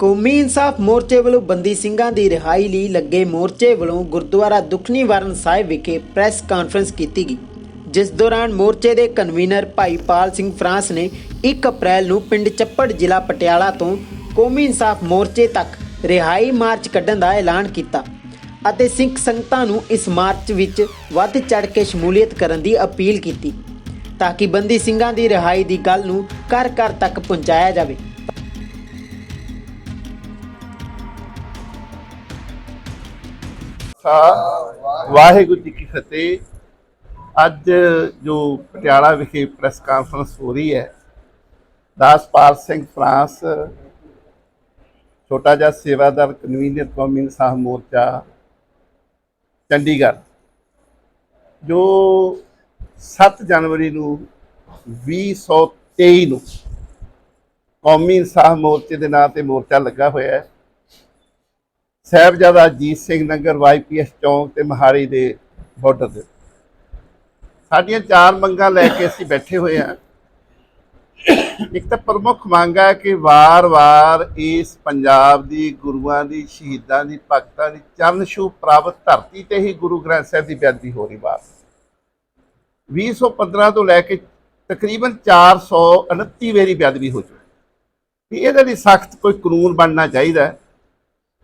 ਕੌਮੀ ਇਨਸਾਫ ਮੋਰਚੇ ਵੱਲੋਂ ਬੰਦੀ ਸਿੰਘਾਂ ਦੀ ਰਿਹਾਈ ਲਈ ਲੱਗੇ ਮੋਰਚੇ ਵੱਲੋਂ ਗੁਰਦੁਆਰਾ ਦੁਖਨੀ ਵਾਰਨ ਸਾਹਿਬ ਵਿਖੇ ਪ੍ਰੈਸ ਕਾਨਫਰੰਸ ਕੀਤੀ ਗਈ, ਜਿਸ ਦੌਰਾਨ ਮੋਰਚੇ ਦੇ ਕਨਵੀਨਰ ਭਾਈ ਪਾਲ ਸਿੰਘ ਫਰਾਂਸ ਨੇ 1 ਅਪ੍ਰੈਲ ਨੂੰ ਪਿੰਡ ਚੱਪੜ ਜ਼ਿਲ੍ਹਾ ਪਟਿਆਲਾ ਤੋਂ ਕੌਮੀ ਇਨਸਾਫ ਮੋਰਚੇ ਤੱਕ ਰਿਹਾਈ ਮਾਰਚ ਕੱਢਣ ਦਾ ਐਲਾਨ ਕੀਤਾ ਅਤੇ ਸਿੱਖ ਸੰਗਤਾਂ ਨੂੰ ਇਸ ਮਾਰਚ ਵਿੱਚ ਵੱਧ ਚੜ ਕੇ ਸ਼ਮੂਲੀਅਤ ਕਰਨ ਦੀ ਅਪੀਲ ਕੀਤੀ, ਤਾਂ ਕਿ ਬੰਦੀ ਸਿੰਘਾਂ ਦੀ ਰਿਹਾਈ ਦੀ ਗੱਲ ਨੂੰ ਘਰ ਘਰ ਤੱਕ ਪਹੁੰਚਾਇਆ ਜਾਵੇ। ਖਾਲਸਾ ਵਾਹਿਗੁਰੂ ਜੀ ਕੀ ਫਤਿਹ। ਅੱਜ ਜੋ ਪਟਿਆਲਾ ਵਿਖੇ ਪ੍ਰੈਸ ਕਾਨਫਰੰਸ ਹੋ ਰਹੀ ਹੈ, ਦਾਸਪਾਲ ਸਿੰਘ ਫਰਾਂਸ, ਛੋਟਾ ਜਿਹਾ ਸੇਵਾਦਾਰ ਕਨਵੀਨਰ ਕੌਮੀ ਇਨਸਾਫ ਮੋਰਚਾ, ਚੰਡੀਗੜ੍ਹ, ਜੋ 7 ਜਨਵਰੀ ਨੂੰ 2023 ਨੂੰ ਕੌਮੀ ਇਨਸਾਫ ਮੋਰਚੇ ਦੇ ਨਾਂ ਤੇ ਮੋਰਚਾ ਲੱਗਾ ਹੋਇਆ ਹੈ। ਸਾਹਿਬਜ਼ਾਦਾ ਅਜੀਤ ਸਿੰਘ ਨਗਰ ਵਾਈਪੀਐਸ ਚੌਂਕ ਤੇ ਮਹਾਰੀ ਦੇ ਬਾਰਡਰ ਤੇ। ਸਾਡੀਆਂ ਚਾਰ ਮੰਗਾਂ ਲੈ ਕੇ ਅਸੀਂ ਬੈਠੇ ਹੋਏ ਹਾਂ। ਇੱਕ ਤਾਂ ਪ੍ਰਮੁੱਖ ਮੰਗ ਹੈ ਕਿ ਵਾਰ-ਵਾਰ ਇਸ ਪੰਜਾਬ ਦੀ ਗੁਰੂਆਂ ਦੀ, ਸ਼ਹੀਦਾਂ ਦੀ, ਭਗਤਾਂ ਦੀ ਚਰਨ ਛੂਹ ਪ੍ਰਾਪਤ ਧਰਤੀ ਤੇ ਹੀ ਗੁਰੂ ਗ੍ਰੰਥ ਸਾਹਿਬ ਦੀ ਬੇਅਦਬੀ ਹੋ ਰਹੀ ਬਾਤ। 2015 ਤੋਂ ਲੈ ਕੇ ਤਕਰੀਬਨ 429 ਵੇਰੀ ਬੇਅਦਬੀ ਹੋ ਚੁੱਕੀ। ਇਹਦੇ ਲਈ ਸਖਤ ਕੋਈ ਕਾਨੂੰਨ ਬਣਨਾ ਚਾਹੀਦਾ ਹੈ।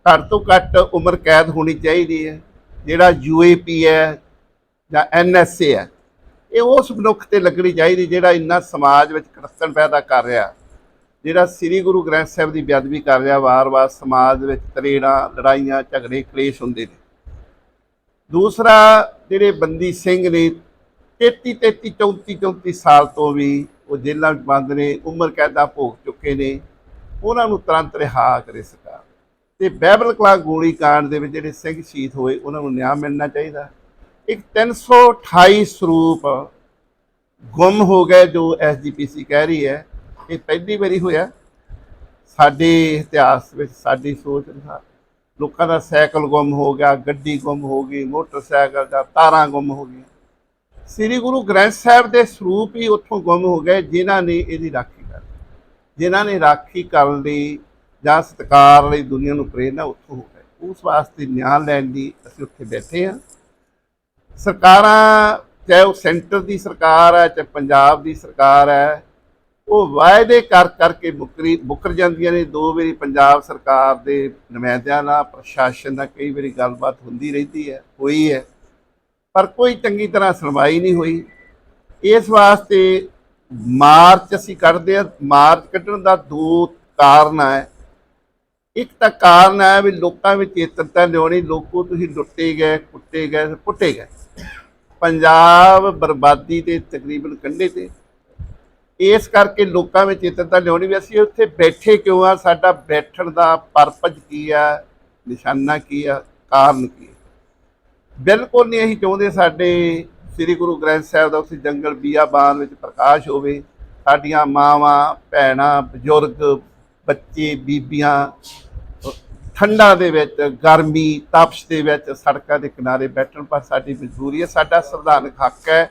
ਘੱਟ ਤੋਂ ਘੱਟ ਉਮਰ ਕੈਦ ਹੋਣੀ ਚਾਹੀਦੀ ਹੈ, ਜਿਹੜਾ ਯੂਏਪੀ ਹੈ ਜਾਂ ਐਨਐਸਏ ਹੈ, ਇਹ ਉਸ ਮਨੁੱਖ ਤੇ ਲੱਗਣੀ ਚਾਹੀਦੀ ਜਿਹੜਾ ਇੰਨਾ ਸਮਾਜ ਵਿੱਚ ਕੜਸਣ ਪੈਦਾ ਕਰ ਰਿਹਾ, ਜਿਹੜਾ ਸ੍ਰੀ ਗੁਰੂ ਗ੍ਰੰਥ ਸਾਹਿਬ ਦੀ ਬੇਅਦਬੀ ਕਰ ਰਿਹਾ, ਵਾਰ-ਵਾਰ ਸਮਾਜ ਵਿੱਚ ਤਰੇੜਾਂ, ਲੜਾਈਆਂ, ਝਗੜੇ, ਕਲੇਸ਼ ਹੁੰਦੇ ਨੇ। ਦੂਸਰਾ ਜਿਹੜੇ ਬੰਦੀ ਸਿੰਘ ਨੇ 33 33 34 34 ਸਾਲ ਤੋਂ ਵੀ ਉਹ ਜੇਲ੍ਹਾਂ ਵਿੱਚ ਬੰਦ ਨੇ, ਉਮਰ ਕੈਦਾਂ ਭੋਗ ਚੁੱਕੇ ਨੇ, ਉਹਨਾਂ ਨੂੰ ਤੁਰੰਤ ਰਿਹਾ ਕਰੇ ਤੇ ਬਹਿਬਲ ਕਲਾ ਗੋਲੀ ਕਾਂਡ ਦੇ ਵਿੱਚ ਜਿਹੜੇ ਸਿੰਘ ਸ਼ਹੀਦ ਹੋਏ, ਉਹਨਾਂ ਨੂੰ ਨਿਆਂ ਮਿਲਣਾ ਚਾਹੀਦਾ। ਇੱਕ 328 ਸਰੂਪ ਗੁੰਮ ਹੋ ਗਏ ਜੋ ਐਸਜੀਪੀਸੀ ਕਹਿ ਰਹੀ ਹੈ। ਇਹ ਪਹਿਲੀ ਵਾਰੀ ਹੋਇਆ। ਸਾਡੇ ਇਤਿਹਾਸ ਵਿੱਚ ਸਾਡੀ ਸੋਚ ਅਨੁਸਾਰ ਲੋਕਾਂ ਦਾ ਸਾਈਕਲ ਗੁੰਮ ਹੋ ਗਿਆ, ਗੱਡੀ ਗੁੰਮ ਹੋ ਗਈ, ਮੋਟਰਸਾਈਕਲ ਦਾ ਤਾਰਾਂ ਗੁੰਮ ਹੋ ਗਈਆਂ। ਸ੍ਰੀ ਗੁਰੂ ਗ੍ਰੰਥ ਸਾਹਿਬ ਦੇ ਸਰੂਪ ਹੀ ਉੱਥੋਂ ਗੁੰਮ ਹੋ ਗਏ, ਜਿਨ੍ਹਾਂ ਨੇ ਇਹਦੀ ਰਾਖੀ ਕਰ ਜਿਨ੍ਹਾਂ ਨੇ ਰਾਖੀ ਕਰਨ ਲਈ ਜਾਂ ਸਤਿਕਾਰ ਲਈ ਦੁਨੀਆ ਨੂੰ ਪ੍ਰੇਰਨਾ ਉੱਥੋਂ ਹੋ ਗਈ। ਉਸ ਵਾਸਤੇ ਨਿਆਂ ਲੈਣ ਲਈ ਅਸੀਂ ਉੱਥੇ ਬੈਠੇ ਹਾਂ। ਸਰਕਾਰਾਂ, ਚਾਹੇ ਉਹ ਸੈਂਟਰ ਦੀ ਸਰਕਾਰ ਹੈ, ਚਾਹੇ ਪੰਜਾਬ ਦੀ ਸਰਕਾਰ ਹੈ, ਉਹ ਵਾਅਦੇ ਕਰ ਕਰਕੇ ਮੁਕਰੀ, ਮੁਕਰ ਜਾਂਦੀਆਂ ਨੇ। ਦੋ ਵਾਰੀ ਪੰਜਾਬ ਸਰਕਾਰ ਦੇ ਨੁਮਾਇੰਦਿਆਂ ਨਾਲ, ਪ੍ਰਸ਼ਾਸਨ ਨਾਲ ਕਈ ਵਾਰੀ ਗੱਲਬਾਤ ਹੁੰਦੀ ਰਹਿੰਦੀ ਹੈ, ਹੋਈ ਹੈ। ਪਰ ਕੋਈ ਚੰਗੀ ਤਰ੍ਹਾਂ ਸੁਣਵਾਈ ਨਹੀਂ ਹੋਈ। ਇਸ ਵਾਸਤੇ ਮਾਰਚ ਅਸੀਂ ਕੱਢਦੇ ਹਾਂ। ਮਾਰਚ ਕੱਢਣ ਦਾ ਦੋ ਕਾਰਨ ਹੈ। ਇੱਕ ਤਾਂ ਕਾਰਨ ਹੈ ਵੀ ਲੋਕਾਂ ਵਿੱਚ ਚੇਤਨਤਾ ਲਿਆਉਣੀ, ਲੋਕੋ ਤੁਸੀਂ ਲੁੱਟੇ ਗਏ, ਕੁੱਟੇ ਗਏ ਪੁੱਟੇ ਗਏ। ਪੰਜਾਬ ਬਰਬਾਦੀ 'ਤੇ ਤਕਰੀਬਨ ਕੰਢੇ ਤੇ। ਇਸ ਕਰਕੇ ਲੋਕਾਂ ਵਿੱਚ ਚੇਤਨਤਾ ਲਿਆਉਣੀ ਵੀ ਅਸੀਂ ਉੱਥੇ ਬੈਠੇ ਕਿਉਂ ਆ? ਸਾਡਾ ਬੈਠਣ ਦਾ ਪਰਪਸ ਕੀ ਆ? ਨਿਸ਼ਾਨਾ ਕੀ ਆ? ਕਾਰਨ ਕੀ ਆ? ਬਿਲਕੁਲ ਨਹੀਂ ਅਸੀਂ ਚਾਹੁੰਦੇ ਸਾਡੇ ਸ੍ਰੀ ਗੁਰੂ ਗ੍ਰੰਥ ਸਾਹਿਬ ਦਾ ਉਸੇ ਜੰਗਲ ਬੀਆਬਾਨ ਵਿੱਚ ਪ੍ਰਕਾਸ਼ ਹੋਵੇ। ਸਾਡੀਆਂ ਮਾਵਾਂ, ਭੈਣਾਂ, ਬਜ਼ੁਰਗ, ਬੱਚੇ, ਬੀਬੀਆਂ ਠੰਡਾ ਦੇ ਵਿੱਚ, ਗਰਮੀ, ਤਪਸ਼ ਦੇ ਵਿੱਚ ਸੜਕਾਂ ਦੇ ਕਿਨਾਰੇ ਬੈਠਣ ਪਰ ਸਾਡੀ ਮਜਬੂਰੀ ਹੈ, ਸਾਡਾ ਸੰਵਿਧਾਨਕ ਹੱਕ ਹੈ।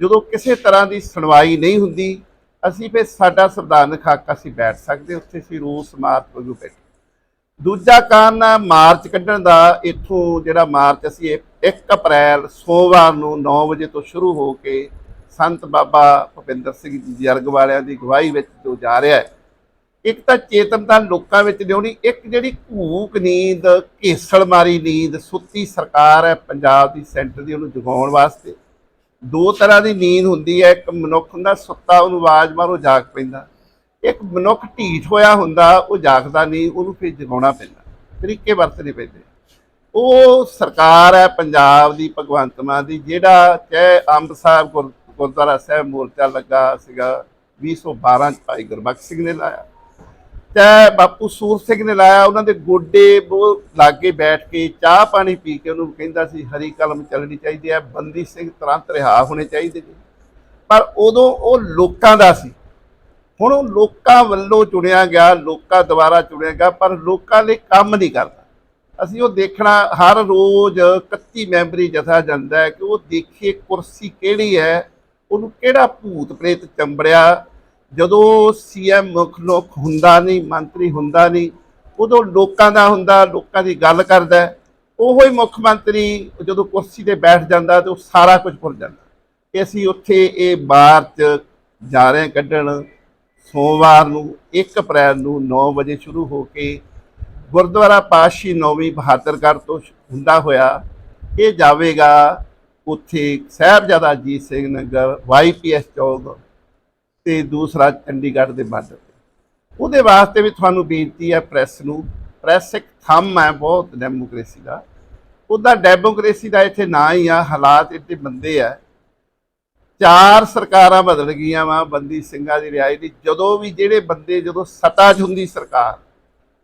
ਜਦੋਂ ਕਿਸੇ ਤਰ੍ਹਾਂ ਦੀ ਸੁਣਵਾਈ ਨਹੀਂ ਹੁੰਦੀ, ਅਸੀਂ ਫਿਰ ਸਾਡਾ ਸੰਵਿਧਾਨਕ ਹੱਕ ਅਸੀਂ ਬੈਠ ਸਕਦੇ ਉੱਥੇ ਅਸੀਂ ਰੋਸ ਮਾਰਚ ਵਜੋਂ ਬੈਠੇ ਦੂਜਾ ਕਾਰਨ ਹੈ ਮਾਰਚ ਕੱਢਣ ਦਾ, ਇੱਥੋਂ ਜਿਹੜਾ ਮਾਰਚ ਅਸੀਂ 1 ਅਪ੍ਰੈਲ, ਸੋਮਵਾਰ ਨੂੰ 9 ਵਜੇ ਤੋਂ ਸ਼ੁਰੂ ਹੋ ਕੇ ਸੰਤ ਬਾਬਾ ਭੁਪਿੰਦਰ ਸਿੰਘ ਜੀ ਜਰਗ ਵਾਲਿਆਂ ਦੀ ਗਵਾਹੀ ਵਿੱਚ ਜੋ ਜਾ ਰਿਹਾ ਹੈ ਇੱਕ ਤਾਂ ਚੇਤਨਤਾ ਲੋਕਾਂ ਵਿੱਚ ਲਿਆਉਣੀ, ਇੱਕ ਜਿਹੜੀ ਘੂਕ ਨੀਂਦ, ਘੇਸਲ ਮਾਰੀ ਨੀਂਦ, ਸੁੱਤੀ ਸਰਕਾਰ ਹੈ ਪੰਜਾਬ ਦੀ ਸੈਂਟਰ ਦੀ, ਉਹਨੂੰ ਜਗਾਉਣ ਵਾਸਤੇ। ਦੋ ਤਰ੍ਹਾਂ ਦੀ ਨੀਂਦ ਹੁੰਦੀ ਹੈ, ਇੱਕ ਮਨੁੱਖ ਹੁੰਦਾ ਸੁੱਤਾ, ਉਹਨੂੰ ਆਵਾਜ਼ ਮਾਰੋ, ਜਾਗ ਪੈਂਦਾ। ਇੱਕ ਮਨੁੱਖ ਢੀਠ ਹੋਇਆ ਹੁੰਦਾ, ਉਹ ਜਾਗਦਾ ਨਹੀਂ, ਉਹਨੂੰ ਫਿਰ ਜਗਾਉਣਾ ਪੈਂਦਾ। ਤਰੀਕੇ ਵਰਤਣੇ ਪੈਂਦੇ। ਉਹ ਸਰਕਾਰ ਹੈ ਪੰਜਾਬ ਦੀ, ਭਗਵੰਤ ਮਾਨ ਦੀ, ਜਿਹੜਾ ਚਾਹੇ ਅੰਬ ਸਾਹਿਬ ਗੁਰ- ਗੁਰਦੁਆਰਾ ਸਾਹਿਬ ਮੋਰਚਾ ਲੱਗਾ ਸੀਗਾ 2012 ਚ ਭਾਈ ਗੁਰਬਖਸ਼ ਸਿੰਘ ਨੇ ਲਾਇਆ। ਚਾਹੇ ਬਾਪੂ ਸੂਰ ਸਿੰਘ ਨੇ ਲਾਇਆ, ਉਹਨਾਂ ਦੇ ਗੋਡੇ ਉਹ ਲਾਗੇ ਬੈਠ ਕੇ ਚਾਹ ਪਾਣੀ ਪੀ ਕੇ ਉਹਨੂੰ ਕਹਿੰਦਾ ਸੀ, ਹਰੀ ਕਲਮ ਚੱਲਣੀ ਚਾਹੀਦੀ ਹੈ, ਬੰਦੀ ਸਿੰਘ ਤੁਰੰਤ ਰਿਹਾ ਹੋਣੇ ਚਾਹੀਦੇ ਨੇ ਪਰ ਉਦੋਂ ਉਹ ਲੋਕਾਂ ਦਾ ਸੀ। ਹੁਣ ਉਹ ਲੋਕਾਂ ਵੱਲੋਂ ਚੁਣਿਆ ਗਿਆ, ਲੋਕਾਂ ਦੁਆਰਾ ਚੁਣਿਆ ਗਿਆ, ਪਰ ਲੋਕਾਂ ਲਈ ਕੰਮ ਨਹੀਂ ਕਰਦਾ ਅਸੀਂ ਉਹ ਦੇਖਣਾ, ਹਰ ਰੋਜ਼ 31 ਮੈਂਬਰੀ ਜਥਾ ਜਾਂਦਾ ਕਿ ਉਹ ਦੇਖੀਏ ਕੁਰਸੀ ਕਿਹੜੀ ਹੈ, ਉਹਨੂੰ ਕਿਹੜਾ ਭੂਤ ਪ੍ਰੇਤ ਚੰਬੜਿਆ ਜਦੋਂ ਸੀਐਮ ਮੁੱਖ ਲੋਕ ਹੁੰਦਾ ਨਹੀਂ, ਮੰਤਰੀ ਹੁੰਦਾ ਨਹੀਂ, ਉਦੋਂ ਲੋਕਾਂ ਦਾ ਹੁੰਦਾ, ਲੋਕਾਂ ਦੀ ਗੱਲ ਕਰਦਾ ਹੈ। ਉਹੋ ਹੀ ਮੁੱਖ ਮੰਤਰੀ ਜਦੋਂ ਕੁਰਸੀ ਤੇ ਬੈਠ ਜਾਂਦਾ ਤੇ ਉਹ ਸਾਰਾ ਕੁਝ ਭੁੱਲ ਜਾਂਦਾ। ਕਿ ਅਸੀਂ ਉੱਥੇ ਇਹ ਮਾਰਚ ਜਾ ਰਹੇ ਕੱਢਣ। ਸੋਮਵਾਰ ਨੂੰ 1 ਅਪ੍ਰੈਲ ਨੂੰ 9 ਵਜੇ ਸ਼ੁਰੂ ਹੋ ਕੇ ਗੁਰਦੁਆਰਾ ਪਾਸ਼ੀ ਨੌਵੀਂ ਬਹਾਦਰਗੜ੍ਹ ਤੋਂ ਸ਼- ਹੁੰਦਾ ਹੋਇਆ। ਇਹ ਜਾਵੇਗਾ ਉੱਥੇ ਸਾਹਿਬਜ਼ਾਦਾ ਅਜੀਤ ਸਿੰਘ ਨਗਰ ਵਾਈਪੀਐਸ ਚੌਕ ਤੇ ਦੂਸਰਾ ਚੰਡੀਗੜ੍ਹ ਦੇ ਬਾਰਡਰ ਤੇ। ਉਹਦੇ ਵਾਸਤੇ ਵੀ ਤੁਹਾਨੂੰ ਬੇਨਤੀ ਹੈ ਪ੍ਰੈਸ ਨੂੰ, ਪ੍ਰੈਸ ਇੱਕ ਥੰਮ ਹੈ ਬਹੁਤ ਡੈਮੋਕ੍ਰੇਸੀ ਦਾ। ਉਹਦਾ ਡੈਮੋਕ੍ਰੇਸੀ ਦਾ ਇੱਥੇ ਨਾ ਹੀ ਆ, ਹਾਲਾਤ ਇੱਥੇ ਬੰਦੇ ਆ। ਚਾਰ ਸਰਕਾਰਾਂ ਬਦਲ ਗਈਆਂ ਵਾ, ਬੰਦੀ ਸਿੰਘਾਂ ਦੀ ਰਿਹਾਈ ਦੀ। ਜਦੋਂ ਵੀ ਜਿਹੜੇ ਬੰਦੇ, ਜਦੋਂ ਸੱਤਾ 'ਚ ਹੁੰਦੀ ਸਰਕਾਰ,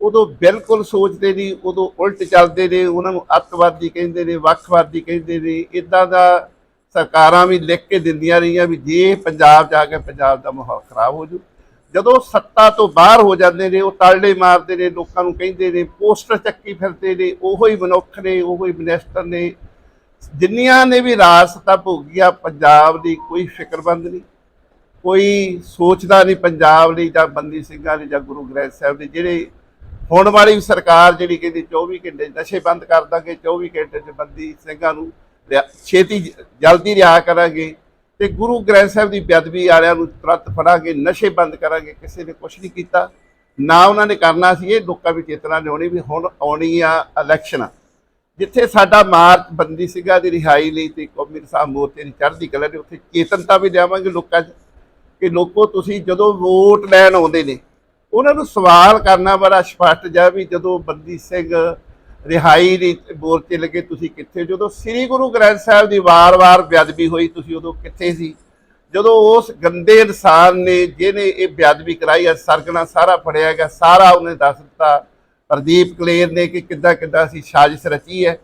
ਉਦੋਂ ਬਿਲਕੁਲ ਸੋਚਦੇ ਨਹੀਂ, ਉਦੋਂ ਉਲਟ ਚੱਲਦੇ ਨੇ, ਉਹਨਾਂ ਨੂੰ ਅੱਤਵਾਦੀ ਕਹਿੰਦੇ ਨੇ, ਵੱਖਵਾਦੀ ਕਹਿੰਦੇ ਨੇ ਇਦਾਂ ਦਾ ਸਰਕਾਰਾਂ ਵੀ ਲਿਖ ਕੇ ਦਿੰਦੀਆਂ ਰਹੀਆਂ ਵੀ ਜੇ ਪੰਜਾਬ ਜਾ ਕੇ ਪੰਜਾਬ ਦਾ ਮਾਹੌਲ ਖਰਾਬ ਹੋ ਜੂ ਜਦੋਂ ਸੱਤਾ ਤੋਂ ਬਾਹਰ ਹੋ ਜਾਂਦੇ ਨੇ, ਉਹ ਤਾਲੇ ਮਾਰਦੇ ਨੇ, ਲੋਕਾਂ ਨੂੰ ਕਹਿੰਦੇ ਨੇ, ਪੋਸਟਰ ਚੱਕੀ ਫਿਰਦੇ ਨੇ, ਉਹੋ ਹੀ ਮਨੁੱਖ ਨੇ, ਉਹੋ ਹੀ ਮਿਨਿਸਟਰ ਨੇ। ਜਿੰਨੀਆਂ ਨੇ ਵੀ ਰਾਜ ਸੱਤਾ ਭੋਗੀਆ, ਪੰਜਾਬ ਦੀ ਕੋਈ ਫਿਕਰਮੰਦ ਨਹੀਂ। ਕੋਈ ਸੋਚਦਾ ਨਹੀਂ ਪੰਜਾਬ ਲਈ ਜਾਂ ਬੰਦੀ ਸਿੰਘਾਂ ਲਈ ਜਾਂ ਗੁਰੂ ਗ੍ਰੰਥ ਸਾਹਿਬ ਦੇ ਜਿਹੜੇ ਹੁਣ ਵਾਲੀ ਸਰਕਾਰ ਜਿਹੜੀ ਕਹਿੰਦੀ 24 ਘੰਟੇ ਨਸ਼ੇ ਬੰਦ ਕਰ ਦਾਂਗੇ 24 ਘੰਟੇ 'ਚ ਬੰਦੀ ਸਿੰਘਾਂ ਨੂੰ ਛੇਤੀ ਜਲਦੀ ਰਿਹਾ ਕਰਾਂਗੇ ਤੇ ਗੁਰੂ ਗ੍ਰੰਥ ਸਾਹਿਬ ਦੀ ਬੇਅਦਬੀ ਵਾਲਿਆਂ ਨੂੰ ਤੁਰੰਤ ਫੜਾਂਗੇ, ਨਸ਼ੇ ਬੰਦ ਕਰਾਂਗੇ, ਕਿਸੇ ਨੇ ਕੁਝ ਨਹੀਂ ਕੀਤਾ। ਨਾ ਉਹਨਾਂ ਨੇ ਕਰਨਾ ਸੀ ਇਹ, ਲੋਕਾਂ ਵਿੱਚ ਚੇਤਨਾ ਲਿਆਉਣੀ ਵੀ ਹੁਣ ਆਉਣੀ ਆ ਇਲੈਕਸ਼ਨਾਂ। ਜਿੱਥੇ ਸਾਡਾ ਮਾਰਚ ਬੰਦੀ ਸਿੰਘਾਂ ਦੀ ਰਿਹਾਈ ਲਈ ਤੇ ਕੌਮੀ ਸਾਹਿਬ ਮੋਰਚੇ ਦੀ ਚੜ੍ਹਦੀ ਕਲਾ ਦੇ ਉੱਥੇ ਚੇਤਨਤਾ ਵੀ ਲਿਆਵਾਂਗੇ ਲੋਕਾਂ 'ਚ। ਕਿ ਲੋਕੋ ਤੁਸੀਂ ਜਦੋਂ ਵੋਟ ਲੈਣ ਆਉਂਦੇ ਨੇ, ਉਹਨਾਂ ਨੂੰ ਸਵਾਲ ਕਰਨਾ ਬੜਾ ਸਪਸ਼ਟ ਜਿਹਾ ਵੀ ਜਦੋਂ ਬੰਦੀ ਸਿੰਘ ਰਿਹਾਈ ਦੀ ਮੋਰਚੇ ਲੱਗੇ, ਤੁਸੀਂ ਕਿੱਥੇ? ਜਦੋਂ ਸ੍ਰੀ ਗੁਰੂ ਗ੍ਰੰਥ ਸਾਹਿਬ ਦੀ ਵਾਰ-ਵਾਰ ਬੇਅਦਬੀ ਹੋਈ, ਤੁਸੀਂ ਉਦੋਂ ਕਿੱਥੇ ਸੀ? ਜਦੋਂ ਉਸ ਗੰਦੇ ਇਨਸਾਨ ਨੇ, ਜਿਹਨੇ ਇਹ ਬੇਅਦਬੀ ਕਰਾਈ ਹੈ ਸਰਗਣਾ ਸਾਰਾ ਫੜਿਆ ਗਿਆ, ਸਾਰਾ ਉਹਨੇ ਦੱਸ ਦਿੱਤਾ, ਪ੍ਰਦੀਪ ਕਲੇਰ ਨੇ ਕਿ ਕਿੱਦਾਂ ਕਿੱਦਾਂ ਅਸੀਂ ਸਾਜ਼ਿਸ਼ ਰਚੀ ਹੈ।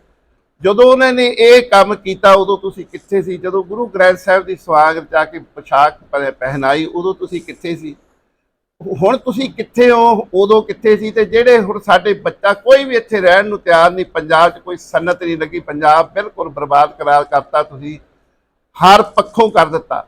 ਜਦੋਂ ਉਹਨਾਂ ਨੇ ਇਹ ਕੰਮ ਕੀਤਾ, ਉਦੋਂ ਤੁਸੀਂ ਕਿੱਥੇ ਸੀ? ਜਦੋਂ ਗੁਰੂ ਗ੍ਰੰਥ ਸਾਹਿਬ ਦੀ ਸਵਾਗਤ ਜਾ ਕੇ ਪੋਸ਼ਾਕ ਪ- ਪਹਿਨਾਈ, ਉਦੋਂ ਤੁਸੀਂ ਕਿੱਥੇ ਸੀ? ਹੁਣ ਤੁਸੀਂ ਕਿੱਥੇ ਹੋ? ਉਦੋਂ ਕਿੱਥੇ ਸੀ? ਤੇ ਜਿਹੜੇ ਹੁਣ ਸਾਡੇ ਬੱਚਾ ਕੋਈ ਵੀ ਇੱਥੇ ਰਹਿਣ ਨੂੰ ਤਿਆਰ ਨਹੀਂ, ਪੰਜਾਬ 'ਚ ਕੋਈ ਸਨਤ ਨਹੀਂ ਲੱਗੀ, ਪੰਜਾਬ ਬਿਲਕੁਲ ਬਰਬਾਦ ਕਰਾਰ ਕਰਤਾ ਤੁਸੀਂ, ਹਰ ਪੱਖੋਂ ਕਰ ਦਿੱਤਾ।